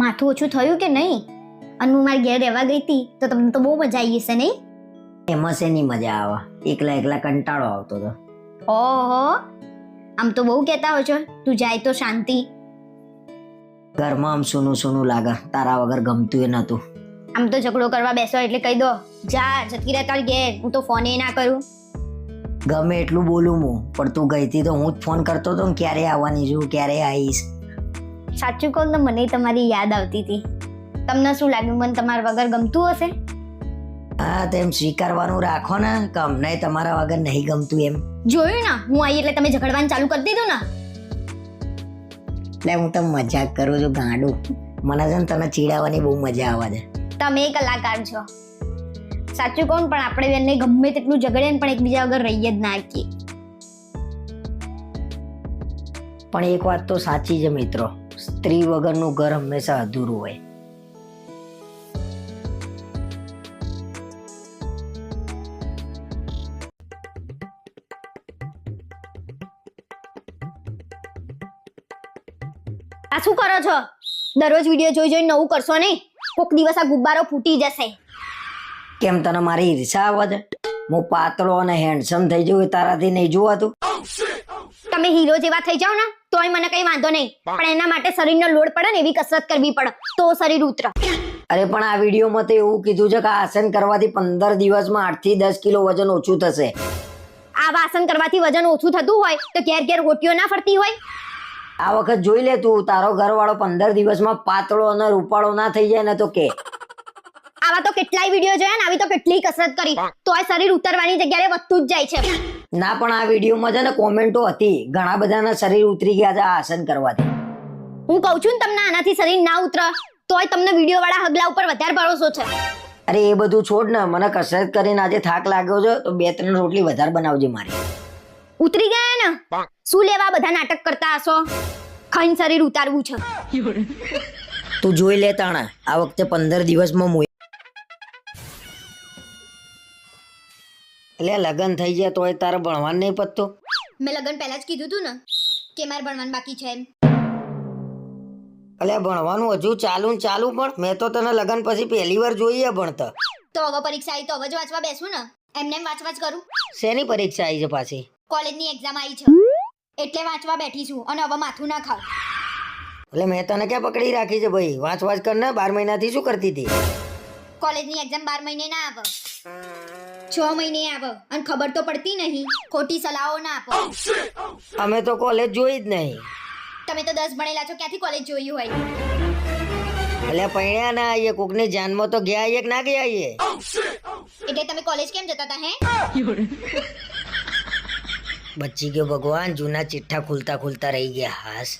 માથું ઓછું થયું કે નહીં? અને હું મારી ઘેર રહેવા ગઈ હતી તો તમને તો બહુ મજા આવી હશે નહીં? એમાં શેની મજા આવે? એકલા એકલા કંટાળો આવતો હતો ઓહો! આમ તો બહુ કહેતા હો છો. તું જાય તો શાંતિ. ઘરમાં આમ સૂનું સૂનું લાગે. તારા વગર ગમતું એ નતું આમ તો ઝઘડો કરવા બેસો એટલે કહી દો. જા જતી રહે તાર ઘેર. હું તો ફોને ના કરું. ગમે એટલું બોલું હું પણ તું ગઈ હતી તો હું જ ફોન કરતો હતો ને ક્યારે આવવાની છું ક્યારે આવીશ? સાચું કહું તો મને તમારી યાદ આવતી હતી. તમને શું લાગ્યું? મને તમારા વગર ગમતું હશે? હા તેમ સ્વીકારવાનું રાખો ને. કે અમને તમારા વગર નહીં ગમતું એમ. જોયું ને? હું આવી એટલે તમે ઝઘડવાનું ચાલુ કરી દીધું ને? એટલે હું તો મજાક કરું છું ગાંડું. મને છે ને તને ચીડાવવાની બહુ મજા આવે છે. તમે કલાકાર છો. સાચું કહું પણ આપણે બંને ગમે તેટલું ઝઘડે પણ એકબીજા વગર રહીએ જ ના શકીએ. પણ એક વાત તો સાચી છે મિત્રો. સ્ત્રી વગરનું ઘર હંમેશા અધૂરું હોય. આ શું કરો છો? દરરોજ વીડિયો જોઈ જોઈ નવું કરશો નહીં? કોક દિવસ આ ગુબ્બારો ફૂટી જશે. કેમ તને મારી ઈર્ષા આવે છે? હું પાતળો અને હેન્ડસમ થઈ જઉં તારાથી નહીં જોવાતું. તમે હીરો જેવા થઈ જાઓ ને? તોય મને કઈ વાંધો નહીં. પણ એના માટે શરીરનો લોડ પડે ને એવી કસરત કરવી પડે. તો શરીર ઉતરે. અરે પણ આ વિડીયોમાં તો એવું કીધું છે કે આસન કરવાથી પંદર દિવસમાં આઠથી દસ કિલો વજન ઓછું થશે. આ આસન કરવાથી વજન ઓછું થતું હોય તો ઘેર ઘેર ગોટીઓ ના ફરતી હોય. આ વખત જોઈ લે તું તારો ઘરવાળો પંદર દિવસમાં પાતળો અને રૂપાળો ના થઈ જાય ને તો કે. આવા તો કેટલાય વીડિયો જોયા ને આવી તો કેટલી કસરત કરી. તોય શરીર ઉતરવાની જગ્યાએ વધતું જ જાય છે. ના પણ આ વિડીયોમાં છે ને કોમેન્ટો હતી. ઘણા બધાના શરીર ઉતરી ગયા છે આ આસન કરવાથી. હું કહું છું ને તમને આનાથી શરીર ના ઉતરે તોય તમને વીડિયો વાળા હગલા ઉપર વધારે ભરોસો છે. અરે એ બધું છોડ ને મને કસરત કરીને આજે થાક લાગ્યો છે તો બે ત્રણ રોટલી વધારે બનાવજે મારી. ઉતરી ગયા ને? શું લેવા બધા નાટક કરતા હશો? ખાઈને શરીર ઉતારવું છે. તું જોઈ લે તાણા આ વખતે પંદર દિવસમાં એટલે લગ્ન થઈ જાય તોય તારે ભણવાનું નહીં પતતું? મેં લગન પહેલા જ કીધું તું ને કે મારે ભણવાનું બાકી છે એમ. એટલે ભણવાનું હજુ ચાલુ ને ચાલુ પણ મેં તો તને લગ્ન પછી પહેલી વાર જોઈએ ભણતર. તો હવે પરીક્ષા આવી તો હવે જ વાંચવા બેસું ને. એમને એમ વાંચવા જ કરું. શેની પરીક્ષા આવી છે પાછી? કોલેજની એક્ઝામ આવી છે. એટલે વાંચવા બેઠી છું અને હવે માથું ના ખાવ. એટલે મેં તને ક્યાં પકડી રાખી છે ભાઈ? વાંચ વાંચ કર ને બાર મહિનાથી શું કરતી હતી? કોલેજની એક્ઝામ બાર મહિને ના આવે. છ મહિને આવો. અને ખબર તો પડતી નહીં. ખોટી સલાહો ના આપો. અમે તો કોલેજ જોઈ જ નહીં. તમે તો દસ ભણેલા છો ક્યાંથી કોલેજ જોયું હોય? એટલે પૈણ્યા ના આવીએ. કોકની જાનમાં તો ગયા આવીએ કે ના ગયા આવીએ? એટલે તમે કોલેજ કેમ જતા હતા હે? બચી ગયો ભગવાન જૂના ચિઠ્ઠા ખુલતા ખુલતા રહી ગયા. હાસ.